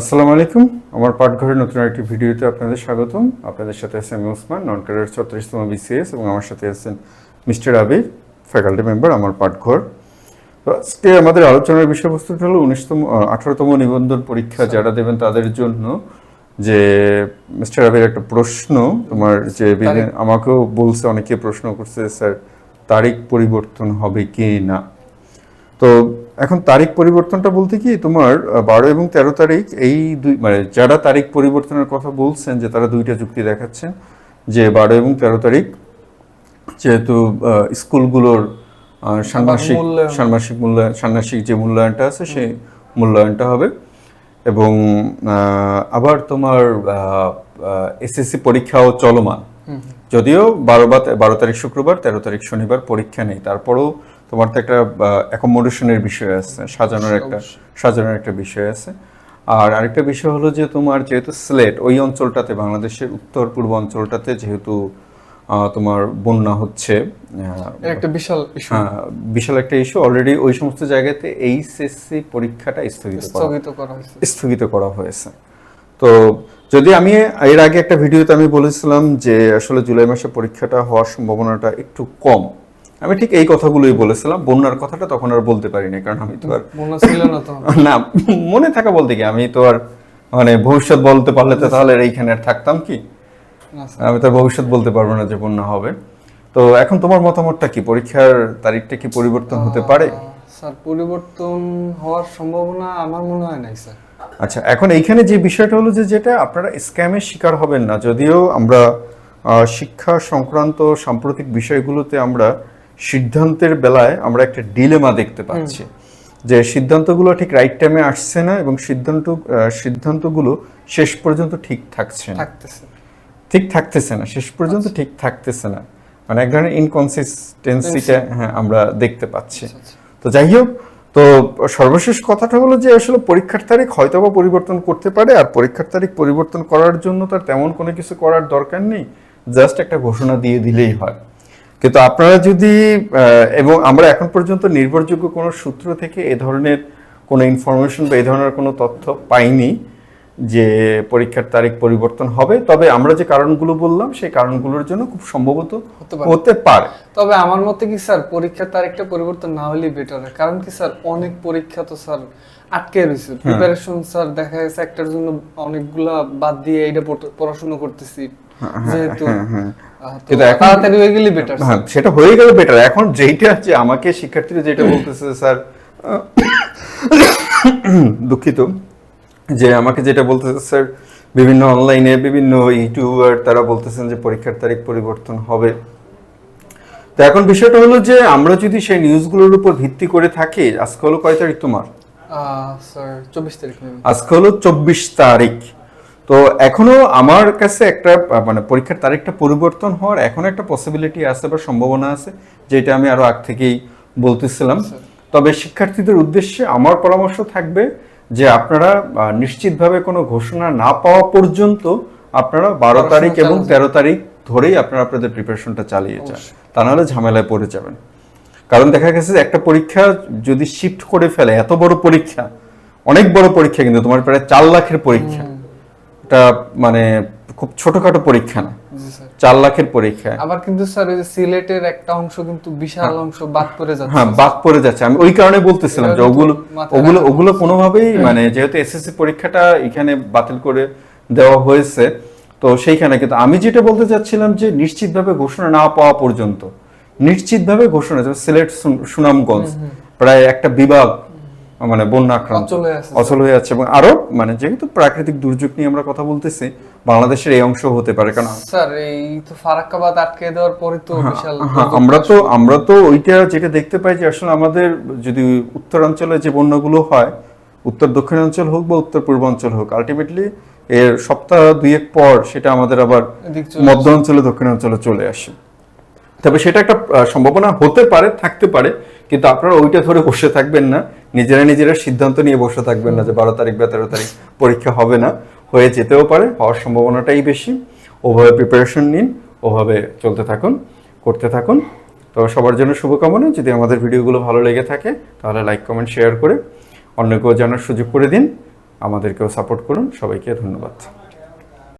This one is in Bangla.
আসসালামু আলাইকুম। আমার পাঠঘরের নতুন একটি ভিডিওতে আপনাদের স্বাগতম। আপনাদের সাথে আছেন আমি ওসমান নন ক্যারিয়ার ছত্রিশতম বিসিএস এবং আমার সাথে আছেন মিস্টার আবির ফ্যাকাল্টি মেম্বার আমার পাঠঘর। তো আজকে আমাদের আলোচনার বিষয়বস্তুটা হলো উনিশতম আঠারোতম নিবন্ধন পরীক্ষা যারা দেবেন তাদের জন্য যে মিস্টার আবির একটা প্রশ্ন তোমার যে আমাকেও বলছে অনেকে প্রশ্ন করছে স্যার তারিখ পরিবর্তন হবে কি না? তো এখন তারিখ পরিবর্তনটা বলতে কি তোমার বারো এবং তেরো তারিখ এই দুই মানে যারা তারিখ পরিবর্তনের কথা বলছেন যে তারা দুইটা যুক্তি দেখাচ্ছেন যে বারো এবং তেরো তারিখ যেহেতু স্কুলগুলোর ষান্মাসিক। ষান্মাসিক মূল্যায়ন। ষান্মাসিক যে মূল্যায়নটা আছে সেই মূল্যায়নটা হবে। এবং আবার তোমার এসএসসি পরীক্ষাও চলমান। যদিও বারো বা বারো তারিখ শুক্রবার তেরো তারিখ শনিবার পরীক্ষা নেই। তারপরেও তোমার তো একটা অ্যাকোমোডেশনের বিষয় আছে সাজানোর একটা সাজানোর একটা বিষয় আছে। আর আরেকটা বিষয় হলো যে তোমার যেহেতু সিলেট ওই অঞ্চলটাতে বাংলাদেশের উত্তর পূর্ব অঞ্চলটাতে যেহেতু তোমার বন্যা হচ্ছে একটা বিশাল হ্যাঁ, বিশাল একটা ইস্যু অলরেডি ওই সমস্ত জায়গাতে এইচএসসি পরীক্ষাটা স্থগিত স্থগিত করা হয়েছে। স্থগিত করা হয়েছে। তো যদি আমি এর আগে একটা ভিডিওতে আমি বলেছিলাম যে আসলে জুলাই মাসে পরীক্ষাটা হওয়ার সম্ভাবনাটা একটু কম আমি ঠিক এই কথাগুলোই বলেছিলাম। বন্যার কথাটা তখন আর বলতে পারিনি কারণ আমি তো আর না মনে থাকা বলতে কি আমি তো আর মানে ভবিষ্যৎ বলতে পারলে তো তাহলে এইখানে আর থাকতাম কি? আমি তো ভবিষ্যৎ বলতে পারব না যে বন্যা হবে। তো এখন তোমার মতামতটা কি? পরীক্ষার তারিখটা কি পরিবর্তন হতে পারে? স্যার পরিবর্তন হওয়ার সম্ভাবনা আমার মনে হয় নাই স্যার। আচ্ছা এখন এইখানে যে বিষয়টা হলো যে যেটা আপনারা স্ক্যামের শিকার হবেন না। যদিও আমরা শিক্ষা সংক্রান্ত সাম্প্রতিক বিষয়গুলোতে আমরা সিদ্ধান্তের বেলায় আমরা একটা ডিলেমা দেখতে পাচ্ছি। যে সিদ্ধান্তগুলো ঠিক রাইট টাইমে আসছে না এবং সিদ্ধান্ত সিদ্ধান্তগুলো শেষ পর্যন্ত ঠিক থাকছে না। ঠিক থাকতেছে না শেষ পর্যন্ত ঠিক থাকতেছে না। মানে এক ধরনের ইনকনসিস্টেন্সিটা হ্যাঁ আমরা দেখতে পাচ্ছি। আচ্ছা। তো যাই হোক তো সর্বশেষ কথাটা হলো যে আসলে পরীক্ষার তারিখ হয়তো বা পরিবর্তন করতে পারে আর পরীক্ষার তারিখ পরিবর্তন করার জন্য তার তেমন কোনো কিছু করার দরকার নেই। জাস্ট একটা ঘোষণা দিয়ে দিলেই হয়। কিন্তু আপনারা যদি এবং আমরা এখন পর্যন্ত নির্ভরযোগ্য কোনো সূত্র থেকে এ ধরনের কোনো ইনফরমেশন বা এই ধরনের কোনো তথ্য পাইনি যে পরীক্ষার তারিখ পরিবর্তন হবে তবে আমরা যে কারণগুলো বললাম সেই কারণগুলোর জন্য খুব সম্ভবত হতে পারে। তবে আমার মতে কি স্যার পরীক্ষার তারিখটা পরিবর্তন না হলেই বেটার হয়। কারণ কি স্যার অনেক পরীক্ষা তো স্যার আটকে রয়েছে। প্রিপারেশন স্যার দেখা গেছে একটার জন্য অনেকগুলা বাদ দিয়ে পড়তে- পড়াশোনা করতেছি। যেহেতু আহ, তো কিন্তু এখন- তাড়াতাড়ি হয়ে গেলে বেটার হ্যাঁ সেটা হয়ে গেলে বেটার এখন যেইটা আছে আমাকে শিক্ষার্থীরা যেটা বলতেছে স্যার দুঃখিত যে আমাকে যেটা বলতেছে স্যার বিভিন্ন অনলাইনে বিভিন্ন ইউটিউবার তারা বলতেছেন যে পরীক্ষার তারিখ পরিবর্তন হবে। তো এখন বিষয়টা হলো যে আমরা যদি সেই নিউজগুলোর উপর ভিত্তি করে থাকি আজকে হলো কয় তারিখ তোমার। আজকে হলো চব্বিশ তারিখ। তো এখনও আমার কাছে একটা মানে পরীক্ষার তারিখটা পরিবর্তন হওয়ার এখন একটা পসিবিলিটি আছে বা সম্ভাবনা আছে যেটা আমি আরও আগ থেকেই বলতেছিলাম। তবে শিক্ষার্থীদের উদ্দেশ্যে আমার পরামর্শ থাকবে যে আপনারা নিশ্চিতভাবে কোনো ঘোষণা না পাওয়া পর্যন্ত আপনারা বারো তারিখ এবং তেরো তারিখ ধরেই আপনারা আপনাদের প্রিপারেশনটা চালিয়ে যান। তা নাহলে ঝামেলায় পড়ে যাবেন। কারণ দেখা গেছে যে একটা পরীক্ষা যদি শিফট করে ফেলে এত বড় পরীক্ষা অনেক বড় পরীক্ষা কিন্তু তোমার প্রায় চার লাখের পরীক্ষা। এটা মানে খুব ছোটখাটো পরীক্ষা না। চার লাখের পরীক্ষা। আবার কিন্তু স্যার ওই যে সিলেটের একটা অংশ কিন্তু বিশাল অংশ বাদ পড়ে যাচ্ছে। হ্যাঁ বাদ পড়ে যাচ্ছে। আমি ওই কারণে বলতেছিলাম যে ওগুলো ওগুলো ওগুলো কোনোভাবেই মানে যেহেতু এসএসসি পরীক্ষাটা এখানে বাতিল করে দেওয়া হয়েছে তো সেইখানে কিন্তু আমি যেটা বলতে চাচ্ছিলাম যে নিশ্চিতভাবে ঘোষণা না পাওয়া পর্যন্ত নিশ্চিতভাবে ঘোষণা সিলেট সুনামগঞ্জ প্রায় একটা বিভাগ মানে বন্যা আক্রান্ত। অচল হয়ে যাচ্ছে এবং আরও মানে যেহেতু প্রাকৃতিক দুর্যোগ নিয়ে আমরা কথা বলতেছি বাংলাদেশের এই অংশ হতে পারে। কারণ স্যার এই তো ফারাক্কাবাদ আটকে দেওয়ার পরে তো বিশাল হ্যাঁ, আমরা তো আমরা তো ওইটা যেটা দেখতে পাই যে আসলে আমাদের যদি উত্তরাঞ্চলে যে বন্যাগুলো হয় উত্তর দক্ষিণাঞ্চল হোক বা উত্তর পূর্বাঞ্চল হোক আলটিমেটলি এর সপ্তাহ দুয়েক পর সেটা আমাদের আবার মধ্য অঞ্চলে দক্ষিণাঞ্চলে চলে আসে। তবে সেটা একটা সম্ভাবনা হতে পারে, থাকতে পারে, কিন্তু আপনারা ওইটা ধরে বসে থাকবেন না। নিজেরা নিজেরা সিদ্ধান্ত নিয়ে বসে থাকবেন না যে বারো তারিখ বা তেরো তারিখ পরীক্ষা হবে না, হয়ে যেতেও পারে, হওয়ার সম্ভাবনাটাই বেশি। ওভাবে প্রিপারেশন নিন, ওভাবে চলতে থাকুন, করতে থাকুন। তো সবার জন্য শুভকামনা। যদি আমাদের ভিডিওগুলো ভালো লেগে থাকে, তাহলে লাইক কমেন্ট শেয়ার করে অন্যকেও জানার সুযোগ করে দিন। আমাদেরকেও সাপোর্ট করুন। সবাইকে ধন্যবাদ।